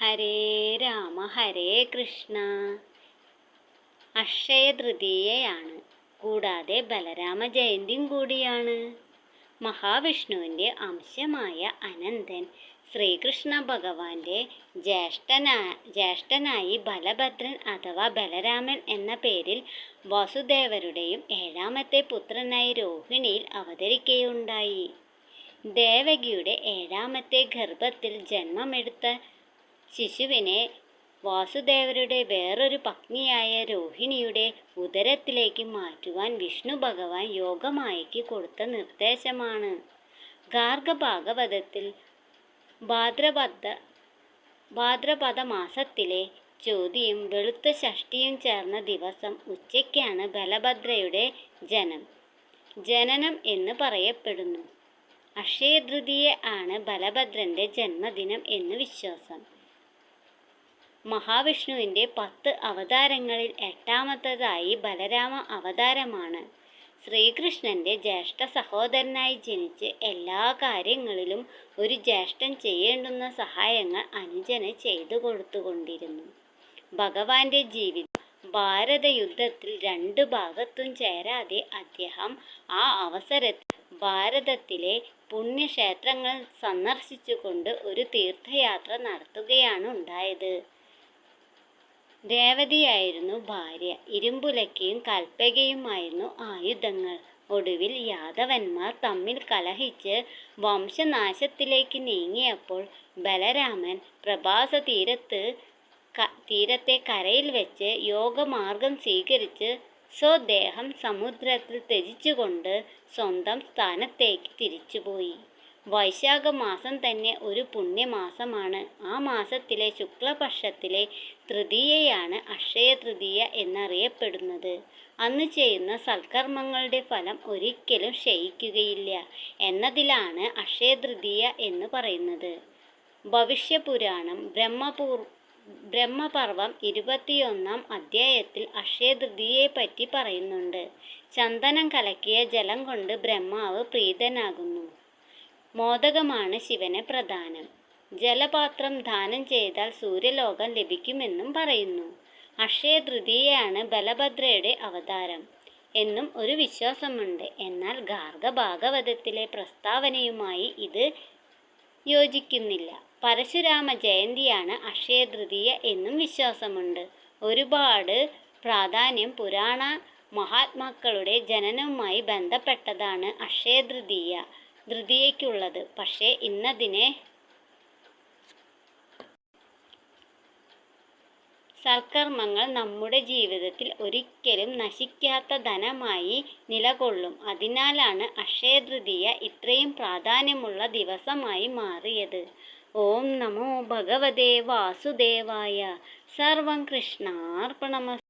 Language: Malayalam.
ഹരേ രാമ ഹരേ കൃഷ്ണ. അക്ഷയ തൃതീയയാണ്. കൂടാതെ ബലരാമ ജയന്തിയും കൂടിയാണ്. മഹാവിഷ്ണുവിന്റെ അംശമായ അനന്തൻ ശ്രീകൃഷ്ണ ഭഗവാന്റെ ജ്യേഷ്ഠനാ ജ്യേഷ്ഠനായി ബലഭദ്രൻ അഥവാ ബലരാമൻ എന്ന പേരിൽ വസുദേവരുടെയും ഏഴാമത്തെ പുത്രനായി രോഹിണിയിൽ അവതരിക്കുകയുണ്ടായി. ദേവകിയുടെ ഏഴാമത്തെ ഗർഭത്തിൽ ജന്മമെടുത്ത ശിശുവിനെ വാസുദേവരുടെ വേറൊരു പത്നിയായ രോഹിണിയുടെ ഉദരത്തിലേക്ക് മാറ്റുവാൻ വിഷ്ണു ഭഗവാൻ യോഗമായയ്ക്ക് കൊടുത്ത നിർദ്ദേശമാണ്. ഗാർഗഭാഗവതത്തിൽ ഭാദ്രപദ ഭാദ്രപദ മാസത്തിലെ ചോതിയും വെളുത്ത ഷഷ്ടിയും ചേർന്ന ദിവസം ഉച്ചയ്ക്കാണ് ബലഭദ്രയുടെ ജനം. ജനനം എന്ന് പറയപ്പെടുന്നു. അക്ഷയതൃതീയ ആണ് ബലഭദ്രന്റെ ജന്മദിനം എന്ന് വിശ്വാസം. മഹാവിഷ്ണുവിന്റെ പത്ത് അവതാരങ്ങളിൽ എട്ടാമത്തതായി ബലരാമ അവതാരമാണ്. ശ്രീകൃഷ്ണന്റെ ജ്യേഷ്ഠ സഹോദരനായി ജനിച്ച് എല്ലാ കാര്യങ്ങളിലും ഒരു ജ്യേഷ്ഠൻ ചെയ്യേണ്ടുന്ന സഹായങ്ങൾ അനുജന് ചെയ്തു കൊടുത്തുകൊണ്ടിരുന്നു. ഭഗവാന്റെ ജീവിതം ഭാരത യുദ്ധത്തിൽ രണ്ട് ഭാഗത്തും ചേരാതെ അദ്ദേഹം ആ അവസരത്തിൽ ഭാരതത്തിലെ പുണ്യക്ഷേത്രങ്ങൾ സന്ദർശിച്ചുകൊണ്ട് ഒരു തീർത്ഥയാത്ര നടത്തുകയാണ് ഉണ്ടായത്. രേവതിയായിരുന്നു ഭാര്യ. ഇരുമ്പുലക്കയും കൽപ്പകയുമായിരുന്നു ആയുധങ്ങൾ. ഒടുവിൽ യാദവന്മാർ തമ്മിൽ കലഹിച്ച് വംശനാശത്തിലേക്ക് നീങ്ങിയപ്പോൾ ബലരാമൻ പ്രഭാസ തീരത്ത് തീരത്തെ കരയിൽ വെച്ച് യോഗമാർഗം സ്വീകരിച്ച് സ്വദേഹം സമുദ്രത്തിൽ ത്യജിച്ചുകൊണ്ട് സ്വന്തം സ്ഥാനത്തേക്ക് തിരിച്ചുപോയി. വൈശാഖ മാസം തന്നെ ഒരു പുണ്യമാസമാണ്. ആ മാസത്തിലെ ശുക്ലപക്ഷത്തിലെ തൃതീയയാണ് അക്ഷയ തൃതീയ എന്നറിയപ്പെടുന്നത്. അന്ന് ചെയ്യുന്ന സൽക്കർമ്മങ്ങളുടെ ഫലം ഒരിക്കലും ക്ഷയിക്കുകയില്ല എന്നതിലാണ് അക്ഷയ തൃതീയ എന്ന് പറയുന്നത്. ഭവിഷ്യപുരാണം ബ്രഹ്മപൂർ ബ്രഹ്മപർവം ഇരുപത്തിയൊന്നാം അധ്യായത്തിൽ പറ്റി പറയുന്നുണ്ട്. ചന്ദനം കലക്കിയ ജലം കൊണ്ട് ബ്രഹ്മാവ് പ്രീതനാകുന്നു. മോദകമാണ് ശിവന് പ്രധാനം ജലപാത്രം ദാനം ചെയ്താൽ സൂര്യലോകം ലഭിക്കുമെന്നും പറയുന്നു. അക്ഷയ തൃതീയയാണ് ബലഭദ്രയുടെ അവതാരം എന്നും ഒരു വിശ്വാസമുണ്ട്. എന്നാൽ ഗാർഗ ഭാഗവതത്തിലെ പ്രസ്താവനയുമായി ഇത് യോജിക്കുന്നില്ല. പരശുരാമ ജയന്തിയാണ് അക്ഷയ തൃതീയ എന്നും വിശ്വാസമുണ്ട്. ഒരുപാട് പ്രാധാന്യം പുരാണ മഹാത്മാക്കളുടെ ജനനവുമായി ബന്ധപ്പെട്ടതാണ് അക്ഷയ തൃതീയ തൃതീയയ്ക്കുള്ളത് പക്ഷേ ഇന്നതിനെ സൽക്കർമ്മങ്ങൾ നമ്മുടെ ജീവിതത്തിൽ ഒരിക്കലും നശിക്കാത്ത ധനമായി നിലകൊള്ളും. അതിനാലാണ് അക്ഷയതൃതീയ ഇത്രയും പ്രാധാന്യമുള്ള ദിവസമായി മാറിയത്. ഓം നമോ ഭഗവതേ വാസുദേവായ. സർവം കൃഷ്ണാർപ്പണമ